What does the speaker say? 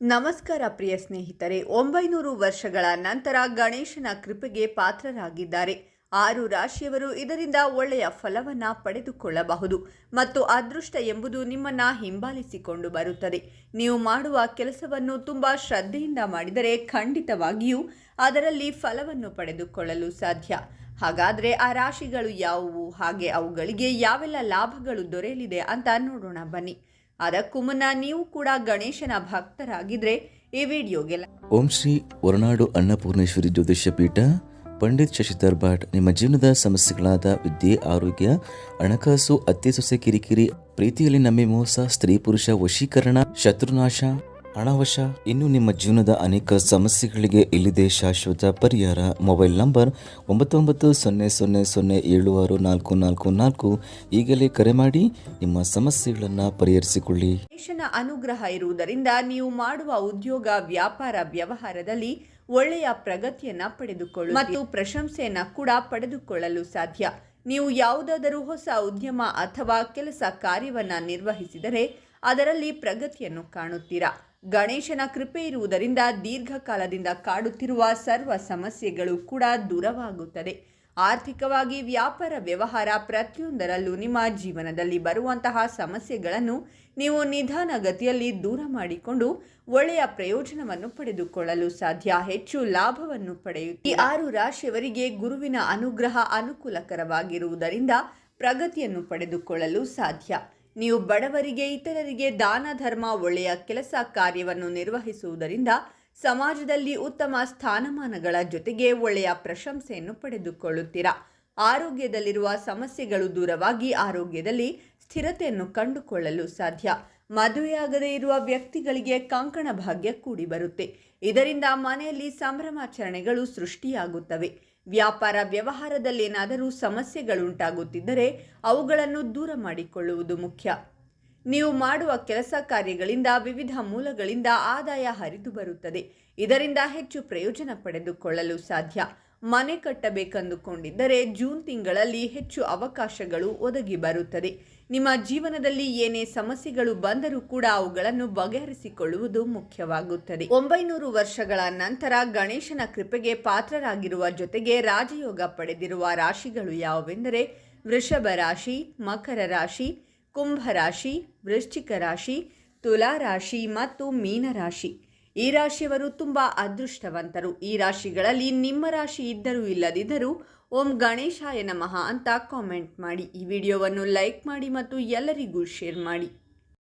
ನಮಸ್ಕಾರ ಪ್ರಿಯ ಸ್ನೇಹಿತರೆ, ಒಂಬೈನೂರು ವರ್ಷಗಳ ನಂತರ ಗಣೇಶನ ಕೃಪೆಗೆ ಪಾತ್ರರಾಗಿದ್ದಾರೆ. ಆರು ರಾಶಿಯವರು ಇದರಿಂದ ಒಳ್ಳೆಯ ಫಲವನ್ನು ಪಡೆದುಕೊಳ್ಳಬಹುದು ಮತ್ತು ಅದೃಷ್ಟ ಎಂಬುದು ನಿಮ್ಮನ್ನ ಹಿಂಬಾಲಿಸಿಕೊಂಡು ಬರುತ್ತದೆ. ನೀವು ಮಾಡುವ ಕೆಲಸವನ್ನು ತುಂಬಾ ಶ್ರದ್ಧೆಯಿಂದ ಮಾಡಿದರೆ ಖಂಡಿತವಾಗಿಯೂ ಅದರಲ್ಲಿ ಫಲವನ್ನು ಪಡೆದುಕೊಳ್ಳಲು ಸಾಧ್ಯ. ಹಾಗಾದರೆ ಆ ರಾಶಿಗಳು ಯಾವುವು? ಹಾಗೆ ಅವುಗಳಿಗೆ ಯಾವೆಲ್ಲ ಲಾಭಗಳು ದೊರೆಯಲಿದೆ ಅಂತ ನೋಡೋಣ ಬನ್ನಿ. ಅದಕ್ಕೂ ಮುನ್ನ ನೀವು ಕೂಡ ಗಣೇಶನ ಭಕ್ತರಾಗಿದ್ರೆ ಈ ವಿಡಿಯೋಗೆ ಓಂ ಶ್ರೀ ಹೊರನಾಡು ಅನ್ನಪೂರ್ಣೇಶ್ವರಿ ಜ್ಯೋತಿಷ್ಯ ಪೀಠ, ಪಂಡಿತ್ ಶಶಿಧರ್ ಭಟ್, ನಿಮ್ಮ ಜೀವನದ ಸಮಸ್ಯೆಗಳಾದ ವಿದ್ಯೆ, ಆರೋಗ್ಯ, ಹಣಕಾಸು ಅತ್ತೆ ಸೊಸೆ ಕಿರಿಕಿರಿ, ಪ್ರೀತಿಯಲ್ಲಿ ನಮ್ಮೆ ಮೋಸ, ಸ್ತ್ರೀ ಪುರುಷ ವಶೀಕರಣ, ಶತ್ರುನಾಶ ಹಣವಶ ಇನ್ನು ನಿಮ್ಮ ಜೀವನದ ಅನೇಕ ಸಮಸ್ಯೆಗಳಿಗೆ ಇಲ್ಲಿದೆ ಶಾಶ್ವತ ಪರಿಹಾರ. ಮೊಬೈಲ್ ನಂಬರ್ ಒಂಬತ್ತು ಒಂಬತ್ತು ಸೊನ್ನೆ ಸೊನ್ನೆ ಸೊನ್ನೆ ಏಳು ಆರು ನಾಲ್ಕು ನಾಲ್ಕು ನಾಲ್ಕು. ಈಗಲೇ ಕರೆ ಮಾಡಿ ನಿಮ್ಮ ಸಮಸ್ಯೆಗಳನ್ನು ಪರಿಹರಿಸಿಕೊಳ್ಳಿ. ಗಣೇಶನ ಅನುಗ್ರಹ ಇರುವುದರಿಂದ ನೀವು ಮಾಡುವ ಉದ್ಯೋಗ, ವ್ಯಾಪಾರ, ವ್ಯವಹಾರದಲ್ಲಿ ಒಳ್ಳೆಯ ಪ್ರಗತಿಯನ್ನ ಪಡೆದುಕೊಳ್ಳಿ ಮತ್ತು ಪ್ರಶಂಸೆಯನ್ನ ಕೂಡ ಪಡೆದುಕೊಳ್ಳಲು ಸಾಧ್ಯ. ನೀವು ಯಾವುದಾದರೂ ಹೊಸ ಉದ್ಯಮ ಅಥವಾ ಕೆಲಸ ಕಾರ್ಯವನ್ನು ನಿರ್ವಹಿಸಿದರೆ ಅದರಲ್ಲಿ ಪ್ರಗತಿಯನ್ನು ಕಾಣುತ್ತೀರಾ? ಗಣೇಶನ ಕೃಪೆ ಇರುವುದರಿಂದ ದೀರ್ಘಕಾಲದಿಂದ ಕಾಡುತ್ತಿರುವ ಸರ್ವ ಸಮಸ್ಯೆಗಳು ಕೂಡ ದೂರವಾಗುತ್ತದೆ. ಆರ್ಥಿಕವಾಗಿ ವ್ಯಾಪಾರ ವ್ಯವಹಾರ ಪ್ರತಿಯೊಂದರಲ್ಲೂ ನಿಮ್ಮ ಜೀವನದಲ್ಲಿ ಬರುವಂತಹ ಸಮಸ್ಯೆಗಳನ್ನು ನೀವು ನಿಧಾನಗತಿಯಲ್ಲಿ ದೂರ ಮಾಡಿಕೊಂಡು ಒಳ್ಳೆಯ ಪ್ರಯೋಜನವನ್ನು ಪಡೆದುಕೊಳ್ಳಲು ಸಾಧ್ಯ. ಹೆಚ್ಚು ಲಾಭವನ್ನು ಪಡೆಯುತ್ತೆ ಈ ಆರು ರಾಶಿಯವರಿಗೆ ಗುರುವಿನ ಅನುಗ್ರಹ ಅನುಕೂಲಕರವಾಗಿರುವುದರಿಂದ ಪ್ರಗತಿಯನ್ನು ಪಡೆದುಕೊಳ್ಳಲು ಸಾಧ್ಯ. ನೀವು ಬಡವರಿಗೆ, ಇತರರಿಗೆ ದಾನ, ಧರ್ಮ, ಒಳ್ಳೆಯ ಕೆಲಸ ಕಾರ್ಯವನ್ನು ನಿರ್ವಹಿಸುವುದರಿಂದ ಸಮಾಜದಲ್ಲಿ ಉತ್ತಮ ಸ್ಥಾನಮಾನಗಳ ಜೊತೆಗೆ ಒಳ್ಳೆಯ ಪ್ರಶಂಸೆಯನ್ನು ಪಡೆದುಕೊಳ್ಳುತ್ತೀರಾ? ಆರೋಗ್ಯದಲ್ಲಿರುವ ಸಮಸ್ಯೆಗಳು ದೂರವಾಗಿ ಆರೋಗ್ಯದಲ್ಲಿ ಸ್ಥಿರತೆಯನ್ನು ಕಂಡುಕೊಳ್ಳಲು ಸಾಧ್ಯ. ಮದುವೆಯಾಗದೇ ಇರುವ ವ್ಯಕ್ತಿಗಳಿಗೆ ಕಂಕಣ ಭಾಗ್ಯ ಕೂಡಿ ಬರುತ್ತೆ ಇದರಿಂದ ಮನೆಯಲ್ಲಿ ಸಂಭ್ರಮಾಚರಣೆಗಳು ಸೃಷ್ಟಿಯಾಗುತ್ತವೆ. ವ್ಯಾಪಾರ ವ್ಯವಹಾರದಲ್ಲೇನಾದರೂ ಸಮಸ್ಯೆಗಳುಂಟಾಗುತ್ತಿದ್ದರೆ ಅವುಗಳನ್ನು ದೂರ ಮಾಡಿಕೊಳ್ಳುವುದು ಮುಖ್ಯ. ನೀವು ಮಾಡುವ ಕೆಲಸ ಕಾರ್ಯಗಳಿಂದ ವಿವಿಧ ಮೂಲಗಳಿಂದ ಆದಾಯ ಹರಿದು ಬರುತ್ತದೆ. ಇದರಿಂದ ಹೆಚ್ಚು ಪ್ರಯೋಜನ ಪಡೆದುಕೊಳ್ಳಲು ಸಾಧ್ಯ. ಮನೆ ಕಟ್ಟಬೇಕೆಂದುಕೊಂಡಿದ್ದರೆ ಜೂನ್ ತಿಂಗಳಲ್ಲಿ ಹೆಚ್ಚು ಅವಕಾಶಗಳು ಒದಗಿ ಬರುತ್ತದೆ. ನಿಮ್ಮ ಜೀವನದಲ್ಲಿ ಏನೇ ಸಮಸ್ಯೆಗಳು ಬಂದರೂ ಕೂಡ ಅವುಗಳನ್ನು ಬಗೆಹರಿಸಿಕೊಳ್ಳುವುದು ಮುಖ್ಯವಾಗುತ್ತದೆ. ಒಂಬೈನೂರು ವರ್ಷಗಳ ನಂತರ ಗಣೇಶನ ಕೃಪೆಗೆ ಪಾತ್ರರಾಗಿರುವ ಜೊತೆಗೆ ರಾಜಯೋಗ ಪಡೆದಿರುವ ರಾಶಿಗಳು ಯಾವುವೆಂದರೆ ವೃಷಭ ರಾಶಿ, ಮಕರ ರಾಶಿ ಕುಂಭ ರಾಶಿ ವೃಶ್ಚಿಕ ರಾಶಿ, ತುಲಾ ರಾಶಿ ಮತ್ತು ಮೀನ ರಾಶಿ. ಈ ರಾಶಿಯವರು ತುಂಬ ಅದೃಷ್ಟವಂತರು. ಈ ರಾಶಿಗಳಲ್ಲಿ ನಿಮ್ಮ ರಾಶಿ ಇದ್ದರೂ ಇಲ್ಲದಿದ್ದರೂ ಓಂ ಗಣೇಶಾಯ ನಮಃ ಅಂತ ಕಾಮೆಂಟ್ ಮಾಡಿ. ಈ ವಿಡಿಯೋವನ್ನು ಲೈಕ್ ಮಾಡಿ ಮತ್ತು ಎಲ್ಲರಿಗೂ ಶೇರ್ ಮಾಡಿ.